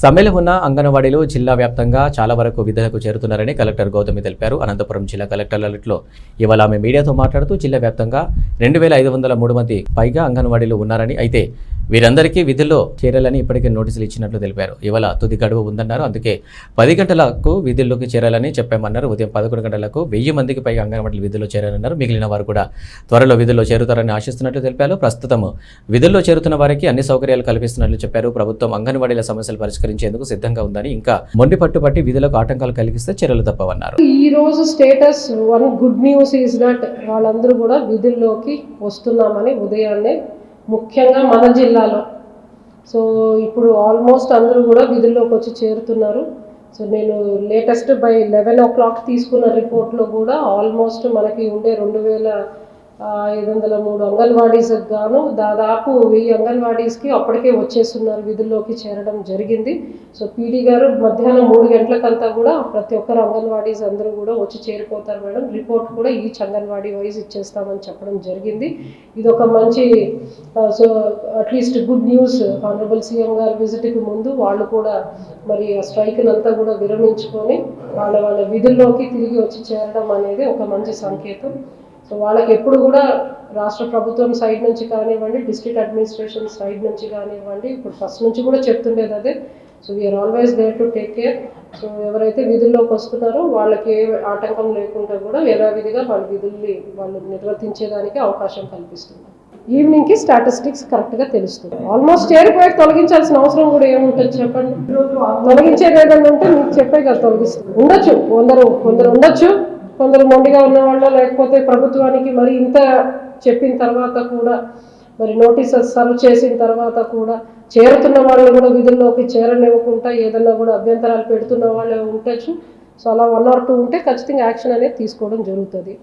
సమ్మెలో ఉన్న అంగన్వాడీలు జిల్లా వ్యాప్తంగా చాలా వరకు విధులకు చేరుతున్నారని కలెక్టర్ గౌతమి తెలిపారు. అనంతపురం జిల్లా కలెక్టర్లలో ఇవాళ ఆమె మీడియాతో మాట్లాడుతూ జిల్లా వ్యాప్తంగా రెండు వేల ఐదు వందల మూడు మంది పైగా అంగన్వాడీలు ఉన్నారని అయితే వీరందరికీ విధుల్లో చేరాలని ఇప్పటికే నోటీసులు ఇచ్చినట్లు తెలిపారు. ఇవాళ తుది గడువు ఉందన్నారు. అందుకే పది గంటలకు విధుల్లోకి చేరాలని చెప్పామన్నారు. ఉదయం పదకొండు గంటలకు వెయ్యి మందికి పైగా అంగన్వాడీలు విధుల్లో చేరాలన్నారు మిగిలిన వారు కూడా త్వరలో విధుల్లో చేరుతారని ఆశిస్తున్నట్లు తెలిపారు. ప్రస్తుతం విధుల్లో చేరుతున్న వారికి అన్ని సౌకర్యాలు కల్పిస్తున్నట్లు చెప్పారు. ప్రభుత్వం అంగన్వాడీల సమస్యలు పరిష్కరించేందుకు సిద్ధంగా ఉందని ఇంకా మొండి పట్టుపట్టి విధులకు ఆటంకాలు కలిగిస్తే చర్యలు తప్పవన్నారు. ఈ రోజు status one good news is that వాళ్ళందరూ కూడా విధుల్లోకి వస్తున్నామని ఉదయాన్నే ముఖ్యంగా మన జిల్లాలో. సో ఇప్పుడు ఆల్మోస్ట్ అందరూ కూడా విధుల్లోకి వచ్చి చేరుతున్నారు. సో నేను latest by eleven o'clock తీసుకున్న రిపోర్ట్లో కూడా ఆల్మోస్ట్ మనకి ఉండే రెండు వేల ఐదు వందల మూడు అంగన్వాడీస్కి గాను దాదాపు వెయ్యి అంగన్వాడీస్కి అప్పటికే వచ్చేస్తున్నారు విధుల్లోకి చేరడం జరిగింది. సో పీడీ గారు మధ్యాహ్నం మూడు గంటలకంతా కూడా ప్రతి ఒక్కరు అంగన్వాడీస్ అందరూ కూడా వచ్చి చేరిపోతారు మేడం. రిపోర్ట్ కూడా ఈచ్ అంగన్వాడీ వైజ్ ఇచ్చేస్తామని చెప్పడం జరిగింది. ఇది ఒక మంచి so at least good news. Honourable CM గారు విజిట్కి ముందు వాళ్ళు కూడా మరి ఆ స్ట్రైక్ని అంతా కూడా విరమించుకొని వాళ్ళ వాళ్ళ విధుల్లోకి తిరిగి వచ్చి చేరడం అనేది ఒక మంచి సంకేతం. సో వాళ్ళకి ఎప్పుడు కూడా రాష్ట్ర ప్రభుత్వం సైడ్ నుంచి కానివ్వండి డిస్ట్రిక్ట్ అడ్మినిస్ట్రేషన్ సైడ్ నుంచి కానివ్వండి ఇప్పుడు ఫస్ట్ నుంచి కూడా చెప్తుండేది అదే. So we are always there to take care so ఎవరైతే విధుల్లోకి వస్తున్నారో వాళ్ళకి ఏ ఆటంకం లేకుండా కూడా యథావిధిగా వాళ్ళ విధుల్ని వాళ్ళు నిర్వర్తించేదానికి అవకాశం కల్పిస్తుంది. ఈవినింగ్కి స్టాటిస్టిక్స్ కరెక్ట్గా తెలుస్తుంది. ఆల్మోస్ట్ చేరిపోయాక తొలగించాల్సిన అవసరం కూడా ఏముంటుంది చెప్పండి? తొలగించేది ఏదైనా ఉంటే మీకు చెప్పే కదా తొలగిస్తుంది. ఉండొచ్చు కొందరు కొందరు ఉండొచ్చు. కొందరు మొండిగా ఉన్న వాళ్ళ లేకపోతే ప్రభుత్వానికి మరి ఇంత చెప్పిన తర్వాత కూడా మరి నోటీసెస్ సర్వ్ చేసిన తర్వాత కూడా చేరుతున్న వాళ్ళు కూడా విధుల్లోకి చేరనివ్వకుండా ఏదన్నా కూడా అభ్యంతరాలు పెడుతున్న వాళ్ళు ఉండొచ్చు. సో అలా వన్ ఆర్ టూ ఉంటే ఖచ్చితంగా యాక్షన్ అనేది తీసుకోవడం జరుగుతుంది.